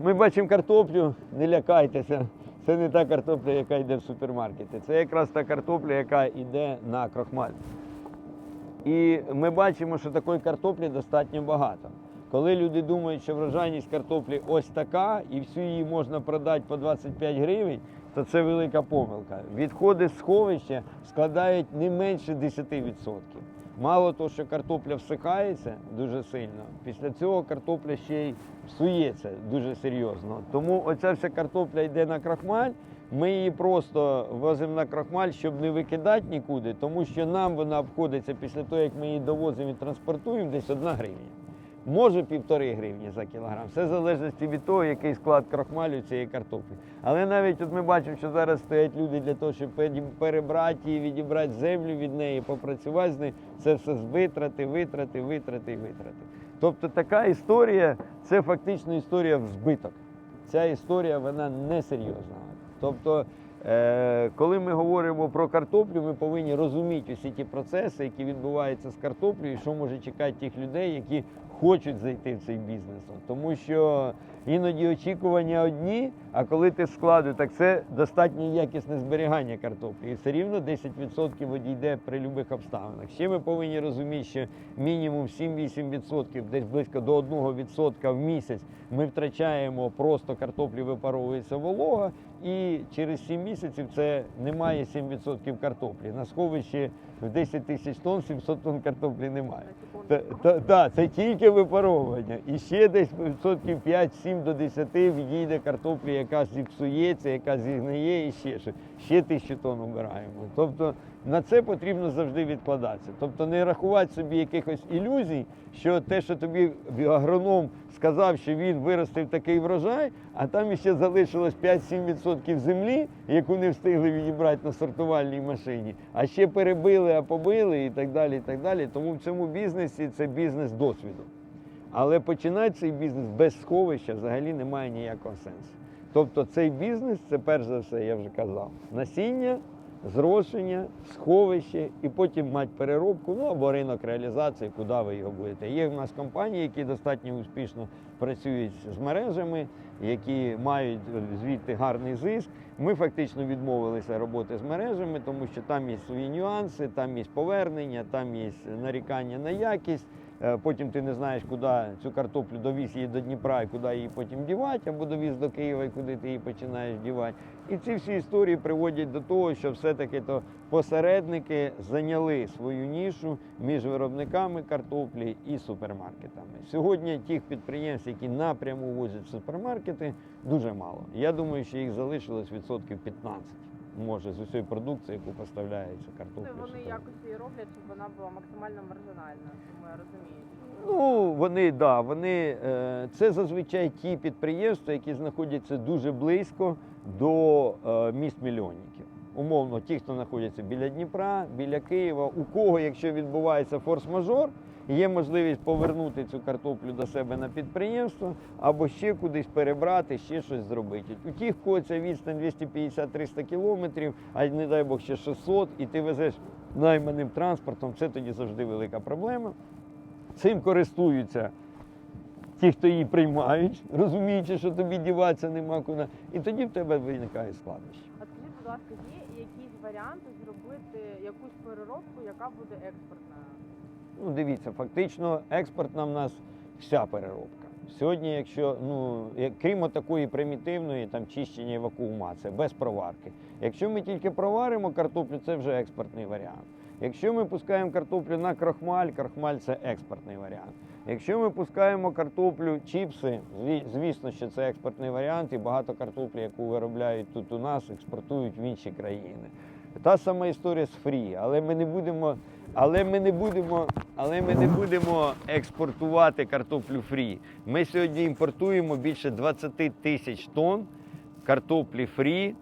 ми бачимо картоплю, не лякайтеся. Це не та картопля, яка йде в супермаркети. Це якраз та картопля, яка йде на крохмаль. І ми бачимо, що такої картоплі достатньо багато. Коли люди думають, що врожайність картоплі ось така, і всю її можна продати по 25 гривень, то це велика помилка. Відходи з сховища складають не менше 10%. Мало того, що картопля всихається дуже сильно, після цього картопля ще й псується дуже серйозно. Тому оця вся картопля йде на крахмаль. Ми її просто возимо на крахмаль, щоб не викидати нікуди, тому що нам вона обходиться після того, як ми її довозимо і транспортуємо, десь одна гривня. Може півтори гривні за кілограм. Все в залежності від того, який склад крахмалю цієї картоплі. Але навіть от ми бачимо, що зараз стоять люди для того, щоб перебрати її, відібрати землю від неї, попрацювати з нею. Це все витрати, витрати, витрати і витрати. Тобто така історія це фактично історія в збиток. Ця історія вона несерйозна. Тобто, коли ми говоримо про картоплю, ми повинні розуміти усі ті процеси, які відбуваються з картоплею, і що може чекати тих людей, які хочуть зайти в цей бізнес. Тому що іноді очікування одні, а коли ти складу, так це достатньо якісне зберігання картоплі. І все рівно 10% одійде при будь-яких обставинах. Ще ми повинні розуміти, що мінімум 7-8%, десь близько до 1% в місяць ми втрачаємо просто картоплі, випаровується волога, і через 7 місяців це немає 7% картоплі. На сховищі в 10 тисяч тонн 700 тонн картоплі немає. Та, та, та, це тільки випаровування. І ще десь відсотків 5-7 до 10 відійде картоплі, яка зіпсується, яка зігниє і ще щось. Ще тисячу тонн обираємо. Тобто на це потрібно завжди відкладатися. Тобто не рахувати собі якихось ілюзій, що те, що тобі агроном сказав, що він виростив такий врожай, а там іще залишилось 5-7% землі, яку не встигли відібрати на сортувальній машині, а ще перебили, а побили і так далі. і так далі. Тому в цьому бізнесі це бізнес досвіду. Але починати цей бізнес без сховища взагалі немає ніякого сенсу. Тобто цей бізнес це перш за все, я вже казав, насіння, зрошення, сховище і потім мати переробку, ну або ринок реалізації, куди ви його будете. Є в нас компанії, які достатньо успішно працюють з мережами, які мають звідти гарний зиск. Ми фактично відмовилися роботи з мережами, тому що там є свої нюанси, там є повернення, там є нарікання на якість. Е, Потім ти не знаєш, куди цю картоплю довіз її до Дніпра і куди її потім дівати, або довіз до Києва і куди ти її починаєш дівати. І ці всі історії приводять до того, що все-таки то посередники зайняли свою нішу між виробниками картоплі і супермаркетами. Сьогодні тих підприємств, які напряму возять в супермаркети, дуже мало. Я думаю, що їх залишилось відсотків 15, може, з усієї продукції, яку поставляється Це картопля. вони якось її роблять, щоб вона була максимально маржинальна, тому я розумію. Ну, вони да, вони е, це зазвичай ті підприємства, які знаходяться дуже близько до е, міст мільйонників. Умовно, ті, хто знаходяться біля Дніпра, біля Києва, у кого, якщо відбувається форс-мажор, є можливість повернути цю картоплю до себе на підприємство або ще кудись перебрати, ще щось зробити. У тих, кого ця відстань 250-300 кілометрів, а не дай Бог ще 600, і ти везеш найманим транспортом, це тоді завжди велика проблема. Цим користуються ті, хто її приймають, розуміючи, що тобі діватися нема куди. І тоді в тебе виникає складнощі. А скажіть, будь ласка, є якісь варіанти зробити якусь переробку, яка буде експортною? Ну, дивіться, фактично експортна в нас вся переробка. Сьогодні, якщо ну крім такої примітивної там чищення і вакуумація, без проварки. Якщо ми тільки проваримо картоплю, це вже експортний варіант. Якщо ми пускаємо картоплю на крахмаль, крахмаль це експортний варіант. Якщо ми пускаємо картоплю, чіпси, звісно, що це експортний варіант, і багато картоплі, яку виробляють тут у нас, експортують в інші країни. Та сама історія з фрі, але ми не будемо, але ми не будемо, але ми не будемо експортувати картоплю фрі. Ми сьогодні імпортуємо більше 20 тисяч тонн картоплі фрі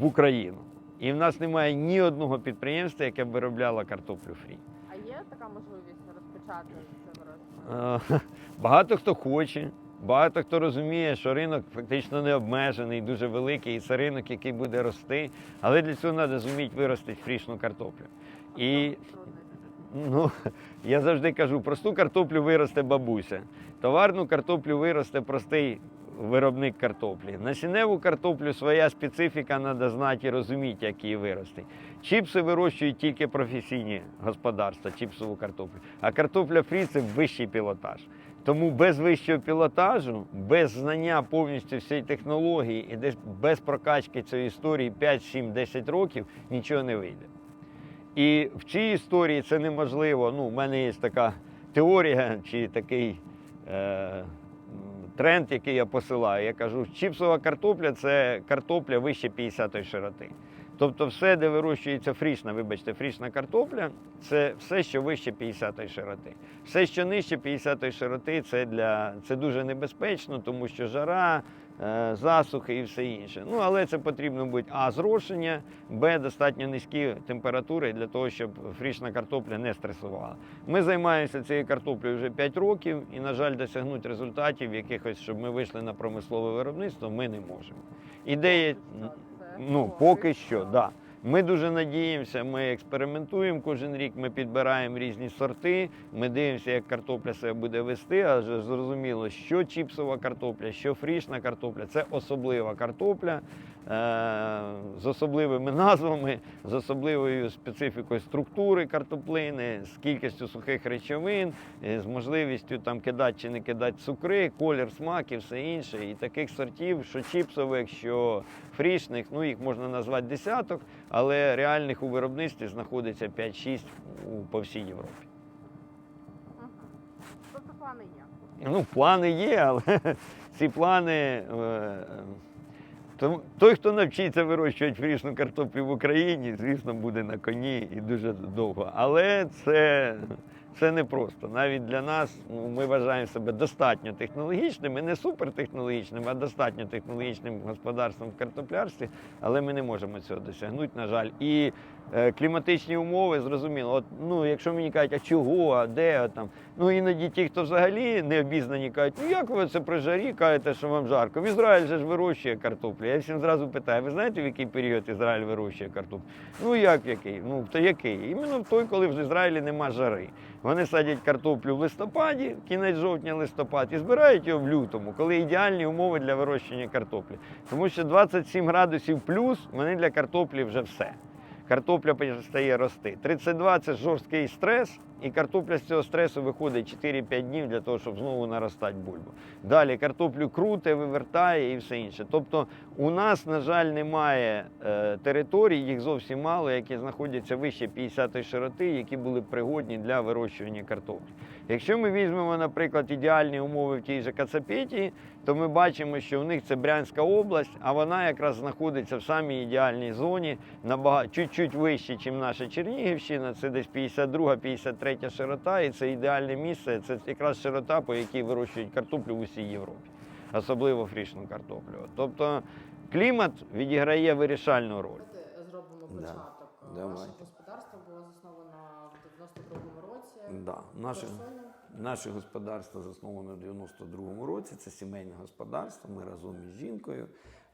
в Україну. І в нас немає ні одного підприємства, яке б виробляло картоплю фрі. А є така можливість розпочати це виробництво? Е, Багато хто хоче, багато хто розуміє, що ринок фактично не обмежений, дуже великий, і це ринок, який буде рости. Але для цього треба зуміти виростити фрішну картоплю. І ну, я завжди кажу, просту картоплю виросте бабуся, товарну картоплю виросте простий виробник картоплі. Насінневу картоплю своя специфіка, треба знати і розуміти, як її вирости. Чіпси вирощують тільки професійні господарства, чіпсову картоплю. А картопля фрі це вищий пілотаж. Тому без вищого пілотажу, без знання повністю всієї технології і десь без прокачки цієї історії 5, 7, 10 років нічого не вийде. І в цій історії це неможливо. Ну, у мене є така теорія чи такий е, тренд, який я посилаю. Я кажу, чіпсова картопля це картопля вище 50-ї широти. Тобто все, де вирощується фрішна, вибачте, фрішна картопля, це все, що вище 50 широти. Все, що нижче 50 широти, це, для, це дуже небезпечно, тому що жара, е, засухи і все інше. Ну, але це потрібно бути А, зрошення, Б, достатньо низькі температури для того, щоб фрішна картопля не стресувала. Ми займаємося цією картоплею вже 5 років і, на жаль, досягнути результатів якихось, щоб ми вийшли на промислове виробництво, ми не можемо. Ідея, ну, поки що. Да. Ми дуже надіємося, ми експериментуємо кожен рік, ми підбираємо різні сорти, ми дивимося, як картопля себе буде вести, адже зрозуміло, що чіпсова картопля, що фрішна картопля це особлива картопля з особливими назвами, з особливою специфікою структури картоплини, з кількістю сухих речовин, е, з можливістю там кидати чи не кидати цукри, колір, смак і все інше. І таких сортів, що чіпсових, що фрішних, ну їх можна назвати десяток, але реальних у виробництві знаходиться 5-6 у- по всій Європі. Тобто плани є. Ну, плани є, але ці плани. Е, Той, хто навчиться вирощувати фрішну картоплю в Україні, звісно, буде на коні і дуже довго. Але це, це не просто. Навіть для нас ну, ми вважаємо себе достатньо технологічними, не супертехнологічними, а достатньо технологічним господарством в картоплярстві, але ми не можемо цього досягнути, на жаль. І е, кліматичні умови, зрозуміло, от, ну, якщо мені кажуть, а чого, а де, а там. Ну іноді ті, хто взагалі не обізнані, кажуть, ну як ви це при жарі кажете, що вам жарко? В Ізраїль же ж вирощує картоплю. Я всім зразу питаю, ви знаєте, в який період Ізраїль вирощує картоплю? Ну як який? Ну то який? Іменно в той, коли в Ізраїлі нема жари. Вони садять картоплю в листопаді, кінець жовтня, листопад, і збирають його в лютому, коли ідеальні умови для вирощення картоплі. Тому що 27 градусів плюс вони для картоплі вже все. Картопля перестає рости. 32 це жорсткий стрес, і картопля з цього стресу виходить 4-5 днів для того, щоб знову наростати бульбу. Далі картоплю круте, вивертає і все інше. Тобто у нас, на жаль, немає е, територій, їх зовсім мало, які знаходяться вище 50 широти, які були пригодні для вирощування картоплі. Якщо ми візьмемо, наприклад, ідеальні умови в тій же Кацапетії, то ми бачимо, що у них це Брянська область, а вона якраз знаходиться в самій ідеальній зоні, набагато чуть-чуть вище, ніж наша Чернігівщина. Це десь 52-53 широта, і це ідеальне місце. Це якраз широта, по якій вирощують картоплю в усій Європі, особливо фрішну картоплю. Тобто клімат відіграє вирішальну роль. Давайте зробимо початок. Давайте. Наше господарство було засновано в 92-му році. Да. Наше. Наше господарство засновано в 92-му році. Це сімейне господарство. Ми разом із жінкою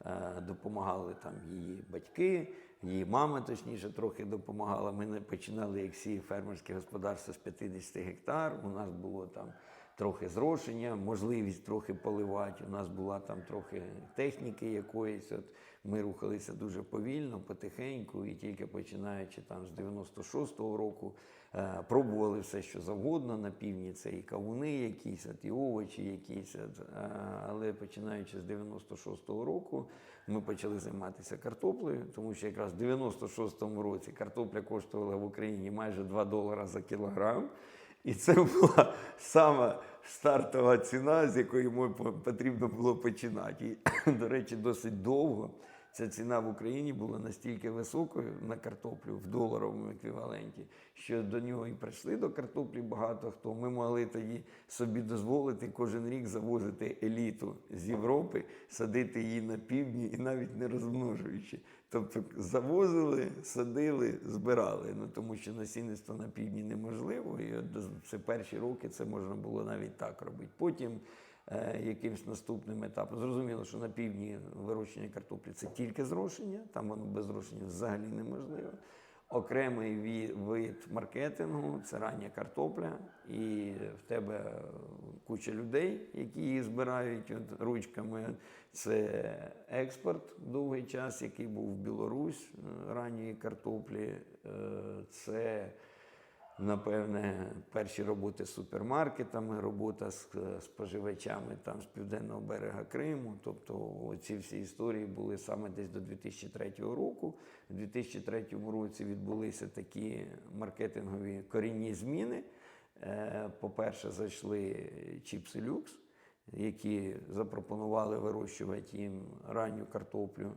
е, допомагали там її батьки, її мама, точніше, трохи допомагала. Ми не починали як всі фермерське господарство з 50 гектар. У нас було там трохи зрошення, можливість трохи поливати. У нас була там трохи техніки якоїсь. От ми рухалися дуже повільно, потихеньку, і тільки починаючи там з 96-го року. Е, Пробували все, що завгодно на півдні, це і кавуни якісь, от, і овочі якісь. От, е, але починаючи з 96-го року, ми почали займатися картоплею, тому що якраз в 96-му році картопля коштувала в Україні майже 2 долара за кілограм. І це була сама стартова ціна, з якої ми потрібно було починати. І, до речі, досить довго ця ціна в Україні була настільки високою на картоплю в доларовому еквіваленті, що до нього і прийшли до картоплі багато хто. Ми могли тоді собі дозволити кожен рік завозити еліту з Європи, садити її на півдні і навіть не розмножуючи. Тобто завозили, садили, збирали. Ну тому що насінництво на півдні неможливо. Це перші роки це можна було навіть так робити. Потім е, якимсь наступним етапом. Зрозуміло, що на півдні вирощення картоплі це тільки зрошення, там воно без зрошення взагалі неможливо. окремий вид маркетингу, це рання картопля, і в тебе куча людей, які її збирають от, ручками. Це експорт довгий час, який був в Білорусь е, ранньої картоплі. Е, Це Напевне, перші роботи з супермаркетами, робота з е, споживачами там з південного берега Криму. Тобто ці всі історії були саме десь до 2003 року. У 2003 році відбулися такі маркетингові корінні зміни. Е, По-перше, зайшли чіпси люкс, які запропонували вирощувати їм ранню картоплю.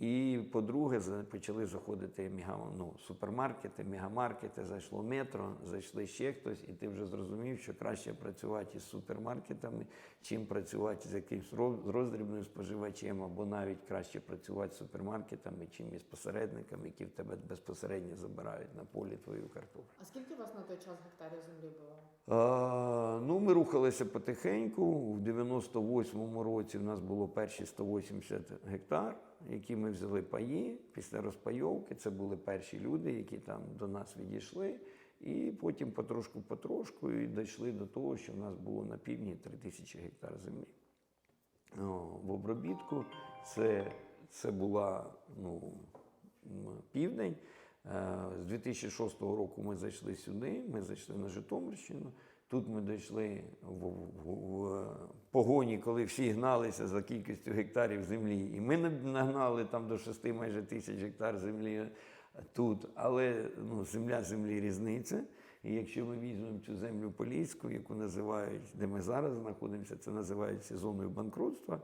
І по-друге, почали заходити ну, супермаркети, мегамаркети, зайшло метро, зайшли ще хтось, і ти вже зрозумів, що краще працювати із супермаркетами, чим працювати з якимсь роздрібним споживачем, або навіть краще працювати з супермаркетами, чим із посередниками, які в тебе безпосередньо забирають на полі твою картоплю. А скільки у вас на той час гектарів землі було? А, ну, ми рухалися потихеньку. В 98-му році в нас було перші 180 гектар, які ми взяли паї після розпайовки. Це були перші люди, які там до нас відійшли. І потім потрошку-потрошку і дійшли до того, що в нас було на півдні 3 тисячі гектар землі. О, в обробітку це, це була ну, південь. Е, З 2006 року ми зайшли сюди, ми зайшли на Житомирщину. Тут ми дійшли в, в, в погоні, коли всі гналися за кількістю гектарів землі. І ми наг- нагнали там до 6 майже тисяч гектар землі тут. Але ну, земля землі різниця. І якщо ми візьмемо цю землю поліську, яку називають, де ми зараз знаходимося, це називається зоною банкрутства,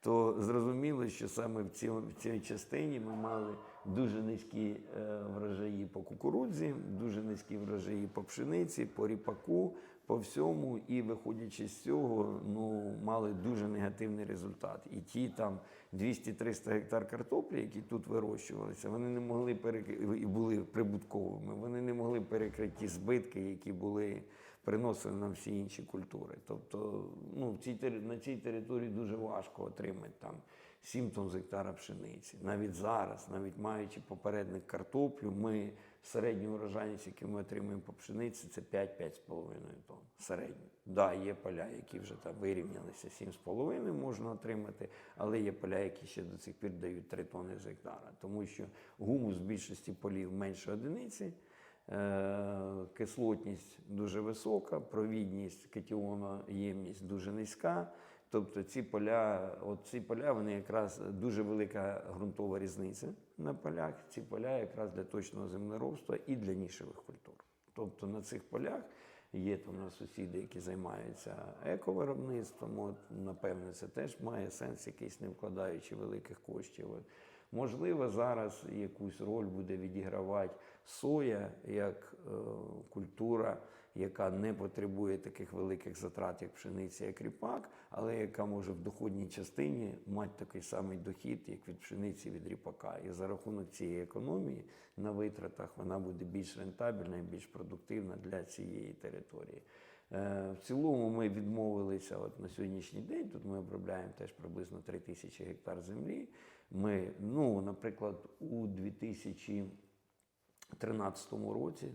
то зрозуміло, що саме в цій, в цій частині ми мали дуже низькі е, врожаї по кукурудзі, дуже низькі врожаї по пшениці, по ріпаку, по всьому. І виходячи з цього, ну, мали дуже негативний результат. І ті там 200-300 гектар картоплі, які тут вирощувалися, вони не могли перекрити, і були прибутковими, вони не могли перекрити збитки, які були приносили нам всі інші культури. Тобто ну, цій, на цій території дуже важко отримати там 7 тонн з гектара пшениці. Навіть зараз, навіть маючи попередник картоплю, ми середню урожайність, яку ми отримуємо по пшениці, це 5-5,5 тонн. Середню. Да, є поля, які вже там вирівнялися 7,5 можна отримати, але є поля, які ще до цих пір дають 3 тонни з гектара, тому що гумус в більшості полів менше одиниці. Е, Кислотність дуже висока, провідність, катіоноємність дуже низька. Тобто ці поля, от ці поля, вони якраз дуже велика ґрунтова різниця на полях. Ці поля якраз для точного землеробства і для нішевих культур. Тобто на цих полях є там у нас сусіди, які займаються ековиробництвом. От, напевне, це теж має сенс якийсь, не вкладаючи великих коштів. От. Можливо, зараз якусь роль буде відігравати соя як е, культура, яка не потребує таких великих затрат, як пшениця, як ріпак, але яка може в доходній частині мати такий самий дохід, як від пшениці, від ріпака. І за рахунок цієї економії на витратах вона буде більш рентабельна і більш продуктивна для цієї території. Е, В цілому ми відмовилися от на сьогоднішній день. Тут ми обробляємо теж приблизно 3 тисячі гектар землі. Ми, ну, наприклад, у 2013 році,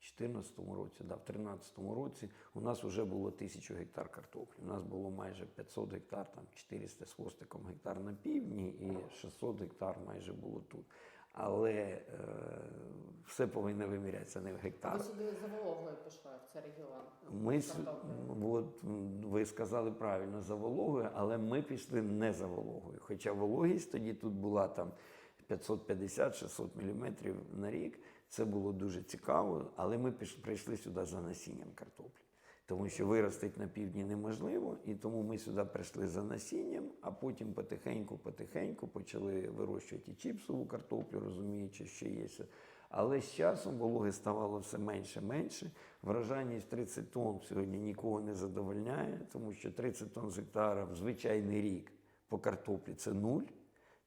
2014 році, да, в 2013 році у нас вже було тисячу гектар картоплі. У нас було майже 500 гектар, там 400 з хвостиком гектар на півдні і 600 гектар майже було тут. Але е, все повинно вимірятися не в Ви гектарах. сюди за вологою пішли в цей регіон. Ми от, ви сказали правильно за вологою, але ми пішли не за вологою. Хоча вологість тоді тут була там 550-600 мм на рік. Це було дуже цікаво, але ми прийшли сюди за насінням картоплі. Тому що виростити на півдні неможливо, і тому ми сюди прийшли за насінням, а потім потихеньку-потихеньку почали вирощувати чіпсову картоплю, розуміючи, що є. Але з часом вологи ставало все менше менше. Вражайність 30 тонн сьогодні нікого не задовольняє, тому що 30 тонн з гектара в звичайний рік по картоплі це нуль.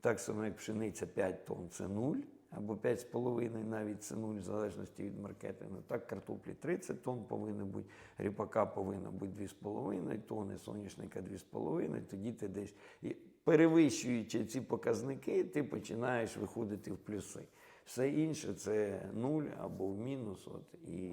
Так само, як пшениця 5 тонн це нуль, або 5,5 навіть це нуль, в залежності від маркетингу. Так, картоплі 30 тонн повинно бути, ріпака повинно бути 2,5 тонни, соняшника 2,5, тоді ти десь, перевищуючи ці показники, ти починаєш виходити в плюси. Все інше це нуль або в мінус. От. І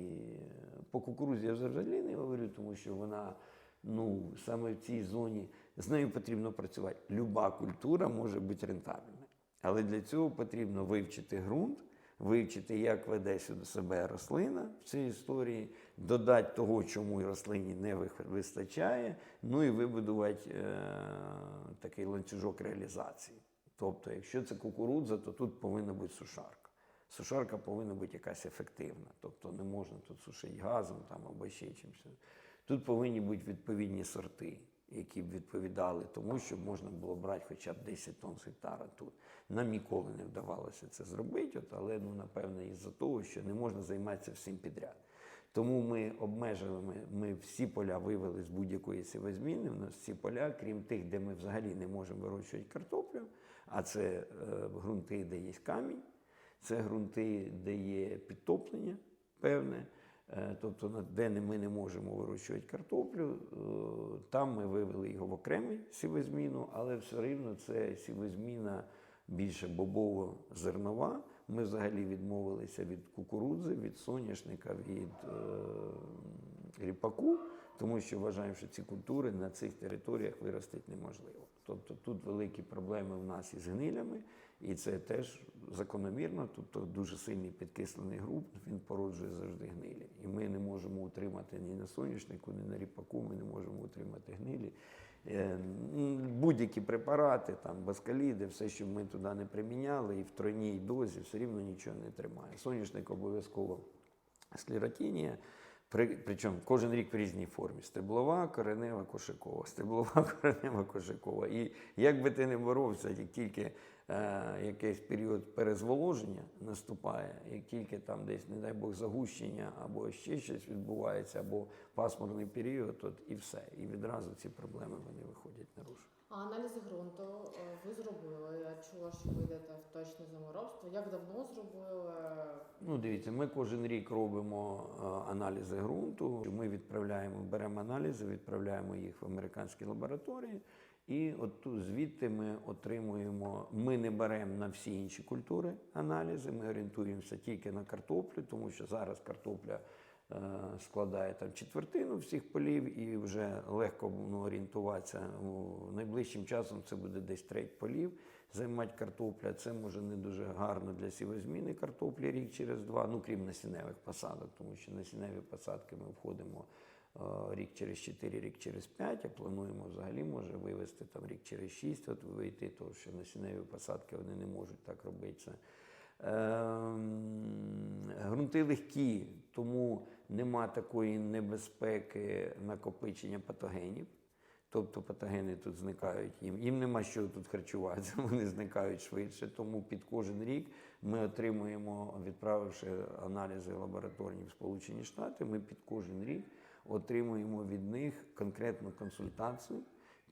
по кукурузі я взагалі не говорю, тому що вона ну, саме в цій зоні з нею потрібно працювати. Люба культура може бути рентабельна. Але для цього потрібно вивчити ґрунт, вивчити, як веде себе рослина в цій історії, додати того, чому рослині не вистачає, ну і вибудувати е, такий ланцюжок реалізації. Тобто, якщо це кукурудза, то тут повинна бути сушарка. Сушарка повинна бути якась ефективна, тобто не можна тут сушити газом там, або ще чимось. Тут повинні бути відповідні сорти, які б відповідали тому, щоб можна було брати хоча б 10 тонн з гектара тут. Нам ніколи не вдавалося це зробити, от, але ну, напевно, із-за того, що не можна займатися всім підряд. Тому ми обмежили, ми, ми всі поля вивели з будь-якої сівозміни. У нас всі поля, крім тих, де ми взагалі не можемо вирощувати картоплю, а це е, ґрунти, де є камінь, це ґрунти, де є підтоплення певне. Е, Тобто, де ми не можемо вирощувати картоплю, е, там ми вивели його в окремий сівозміну, але все рівно це сівозміна більше бобово-зернова. Ми взагалі відмовилися від кукурудзи, від соняшника, від е, ріпаку, тому що вважаємо, що ці культури на цих територіях виростити неможливо. Тобто тут великі проблеми в нас із гнилями, і це теж закономірно. Тобто дуже сильний підкислений ґрунт, він породжує завжди гнилі. І ми не можемо утримати ні на соняшнику, ні на ріпаку, ми не можемо утримати гнилі. Е, Будь-які препарати, там баскаліди, все, що ми туди не приміняли, і в тройній дозі все рівно нічого не тримає. Соняшник обов'язково склеротинія, при, причому кожен рік в різній формі: стеблова, коренева, кошикова, стеблова, коренева, кошикова. І як би ти не боровся, як тільки якийсь період перезволоження наступає, як тільки там десь, не дай Бог, загущення або ще щось відбувається, або пасмурний період, от і все. І відразу ці проблеми вони виходять наружу. А аналізи ґрунту е, ви зробили. Я чула, що ви йдете в точне заморобство. Як давно зробили? Ну, дивіться, ми кожен рік робимо е, аналізи ґрунту. Ми відправляємо, беремо аналізи, відправляємо їх в американські лабораторії. І от тут звідти ми отримуємо. Ми не беремо на всі інші культури аналізи. Ми орієнтуємося тільки на картоплю, тому що зараз картопля е, складає там четвертину всіх полів, і вже легко ну, орієнтуватися. Ну, Найближчим часом це буде десь треть полів займати картопля. Це може не дуже гарно для сівозміни картоплі рік через два, ну крім насінневих посадок, тому що насінневі посадки ми входимо рік через 4, рік через 5, а плануємо взагалі може вивести там рік через 6, от вийти, тому що насінневі посадки вони не можуть так робити. Це. Ем, Грунти легкі, тому нема такої небезпеки накопичення патогенів. Тобто патогени тут зникають їм. Їм нема що тут харчуватися, вони зникають швидше. Тому під кожен рік ми отримуємо, відправивши аналізи лабораторні в Сполучені Штати, ми під кожен рік отримуємо від них конкретну консультацію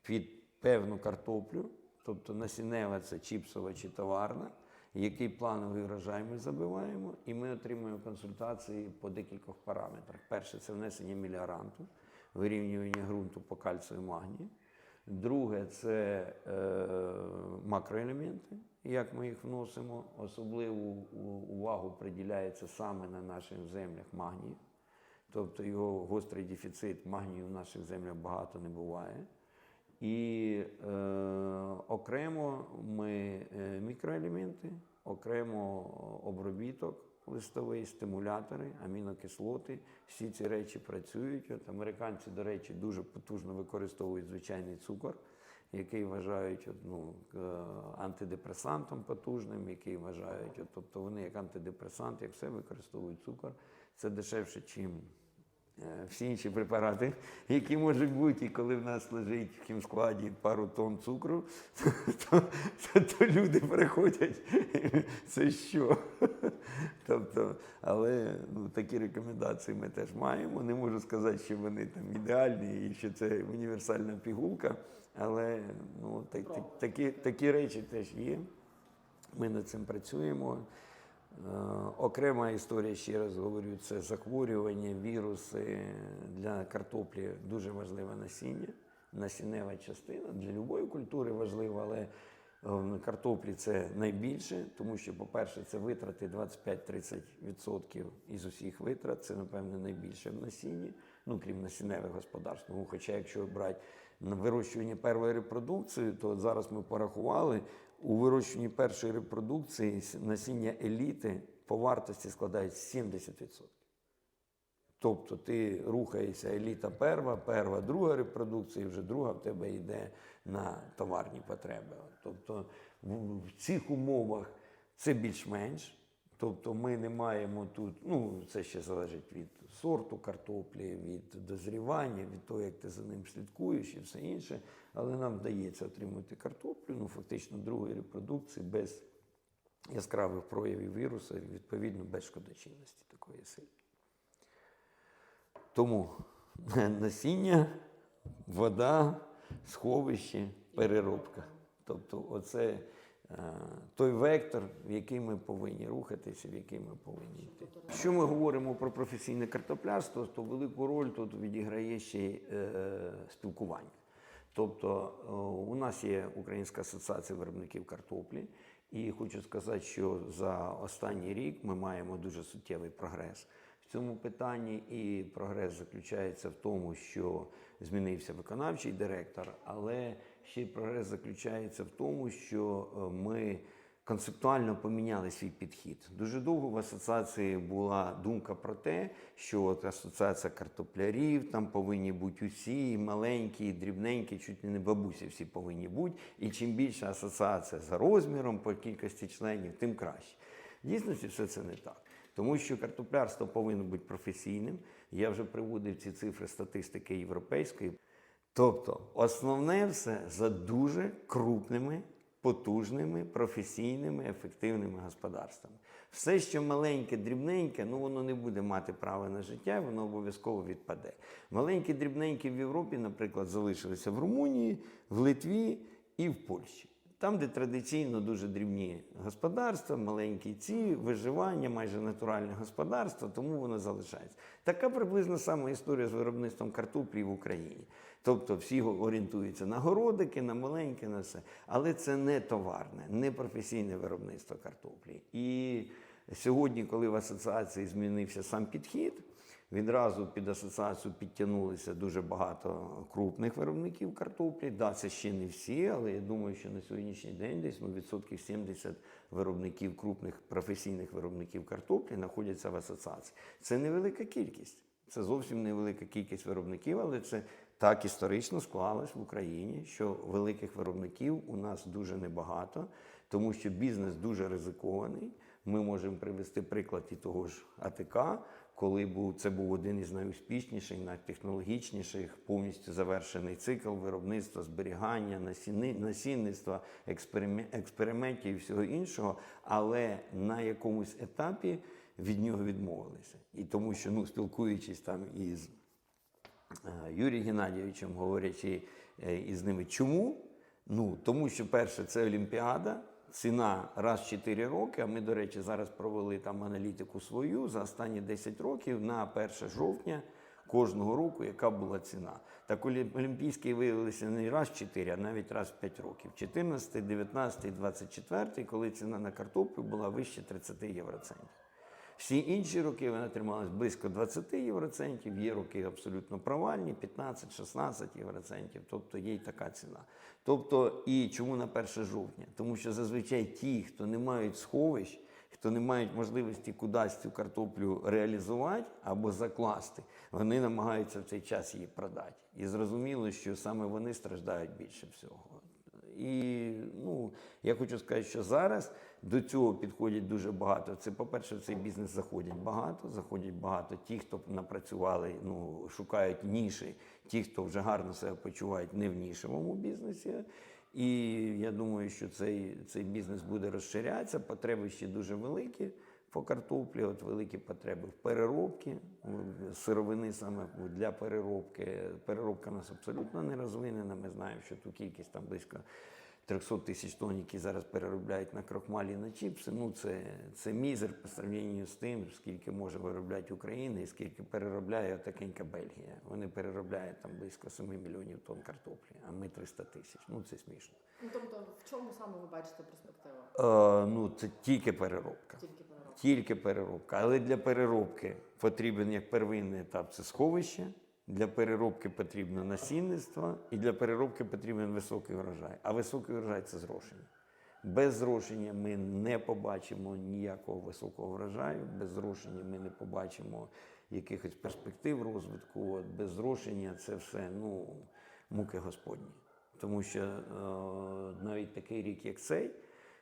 під певну картоплю, тобто насінева це чіпсова чи товарна, який плановий врожай ми забиваємо, і ми отримуємо консультації по декількох параметрах. Перше це внесення міліоранту, вирівнювання ґрунту по кальцію і магнію. Друге це е, макроелементи, як ми їх вносимо. Особливу увагу приділяється саме на наших землях магнію. Тобто його гострий дефіцит магнію в наших землях багато не буває. І е, окремо ми е, мікроелементи, окремо обробіток листовий, стимулятори, амінокислоти. Всі ці речі працюють. От американці, до речі, дуже потужно використовують звичайний цукор, який вважають от, ну, е, антидепресантом потужним, який вважають, от, тобто вони як антидепресант, як все використовують цукор. Це дешевше, чим е, всі інші препарати, які можуть бути, і коли в нас лежить в хімскладі пару тонн цукру, то, то, то люди приходять, це що? Тобто, але ну, такі рекомендації ми теж маємо. Не можу сказати, що вони там ідеальні і що це універсальна пігулка, але ну, так, так, такі, такі речі теж є. Ми над цим працюємо. Е, Окрема історія, ще раз говорю, це захворювання, віруси для картоплі дуже важливе насіння, насіннева частина. Для будь-якої культури важливо, але е, картоплі це найбільше, тому що, по-перше, це витрати 25-30% із усіх витрат. Це, напевне, найбільше в насінні, ну крім насінневих господарств. Ну, хоча, якщо брати вирощування першої репродукції, то зараз ми порахували, у вирощуванні першої репродукції насіння еліти по вартості складають 70%. Тобто ти рухаєшся еліта перва, перва, друга репродукція, і вже друга в тебе йде на товарні потреби. Тобто в цих умовах це більш-менш. Тобто ми не маємо тут, ну це ще залежить від сорту картоплі, від дозрівання, від того, як ти за ним слідкуєш і все інше. Але нам вдається отримати картоплю, ну фактично другої репродукції без яскравих проявів вірусу, відповідно без шкодочинності такої сильної. Тому насіння, вода, сховище, переробка. Тобто, оце е, той вектор, в який ми повинні рухатися, в який ми повинні йти. Якщо ми говоримо про професійне картоплярство, то велику роль тут відіграє ще й е, спілкування. Тобто е, у нас є Українська асоціація виробників картоплі, і хочу сказати, що за останній рік ми маємо дуже суттєвий прогрес в цьому питанні, і прогрес заключається в тому, що змінився виконавчий директор, але ще прогрес заключається в тому, що е, ми концептуально поміняли свій підхід. Дуже довго в асоціації була думка про те, що от асоціація картоплярів, там повинні бути усі, і маленькі, і дрібненькі, чуть не бабусі всі повинні бути. І чим більша асоціація за розміром по кількості членів, тим краще. В дійсності все це не так. Тому що картоплярство повинно бути професійним. Я вже приводив ці цифри статистики європейської. Тобто, основне все за дуже крупними, потужними, професійними, ефективними господарствами. Все, що маленьке, дрібненьке, ну воно не буде мати права на життя, воно обов'язково відпаде. Маленькі, дрібненькі в Європі, наприклад, залишилися в Румунії, в Литві і в Польщі. Там, де традиційно дуже дрібні господарства, маленькі ці, виживання, майже натуральне господарство, тому воно залишається. Така приблизно сама історія з виробництвом картоплі в Україні. Тобто всі орієнтуються на городики, на маленьке, на все. Але це не товарне, не професійне виробництво картоплі. І сьогодні, коли в асоціації змінився сам підхід, Відразу під асоціацію підтягнулися дуже багато крупних виробників картоплі. Да, це ще не всі, але я думаю, що на сьогоднішній день десь ну, відсотків 70 виробників крупних професійних виробників картоплі знаходяться в асоціації. Це невелика кількість. Це зовсім невелика кількість виробників, але це так історично склалось в Україні, що великих виробників у нас дуже небагато, тому що бізнес дуже ризикований. Ми можемо привести приклад і того ж АТК, коли був це був один із найуспішніших, найтехнологічніших, повністю завершений цикл виробництва, зберігання, насінни, насінництва, експериментів і всього іншого, але на якомусь етапі від нього відмовилися. І тому, що ну, спілкуючись там із е, Юрієм Геннадійовичем, говорячи е, із ними, чому? Ну, тому що перше, це Олімпіада, ціна раз в 4 роки. А ми, до речі, зараз провели там аналітику свою за останні 10 років на 1 жовтня кожного року, яка була ціна. Так Олімпійські виявилися не раз в 4, а навіть раз в 5 років. 14, 19, 24, коли ціна на картоплю була вище 30 євроцентів. Всі інші роки вона трималась близько 20 євроцентів, є роки абсолютно провальні, 15-16 євроцентів, тобто є й така ціна. Тобто, і чому на 1 жовтня? Тому що зазвичай ті, хто не мають сховищ, хто не мають можливості кудись цю картоплю реалізувати або закласти, вони намагаються в цей час її продати. І зрозуміло, що саме вони страждають більше всього. І ну, я хочу сказати, що зараз до цього підходять дуже багато. Це, по-перше, в цей бізнес заходять багато. Заходять багато ті, хто напрацювали, ну, шукають ніші, ті, хто вже гарно себе почувають не в нішевому бізнесі. І я думаю, що цей, цей бізнес буде розширятися. Потреби ще дуже великі по картоплі, от великі потреби в переробці, сировини саме для переробки. Переробка у нас абсолютно не розвинена. Ми знаємо, що ту кількість там близько 300 тисяч тонн, які зараз переробляють на крохмалі на чіпси, ну це, це мізер по сравненню з тим, скільки може виробляти Україна і скільки переробляє такенька Бельгія. Вони переробляють там близько 7 мільйонів тонн картоплі, а ми 300 тисяч. Ну це смішно. Ну тобто, в чому саме ви бачите перспективу? Е, ну це тільки переробка. Тільки переробка. Тільки переробка. Але для переробки потрібен як первинний етап це сховище. Для переробки потрібно насінництво, і для переробки потрібен високий врожай. А високий врожай це зрошення. Без зрошення ми не побачимо ніякого високого врожаю, без зрошення ми не побачимо якихось перспектив розвитку. От без зрошення це все ну, муки Господні. Тому що е, навіть такий рік, як цей,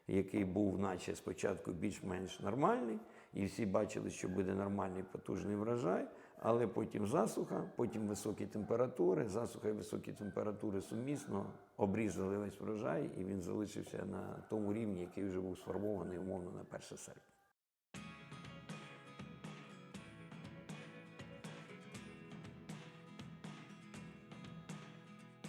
який був, наче спочатку більш-менш нормальний, і всі бачили, що буде нормальний потужний врожай, але потім засуха, потім високі температури, засуха і високі температури сумісно обрізали весь врожай, і він залишився на тому рівні, який вже був сформований умовно на 1 серпня.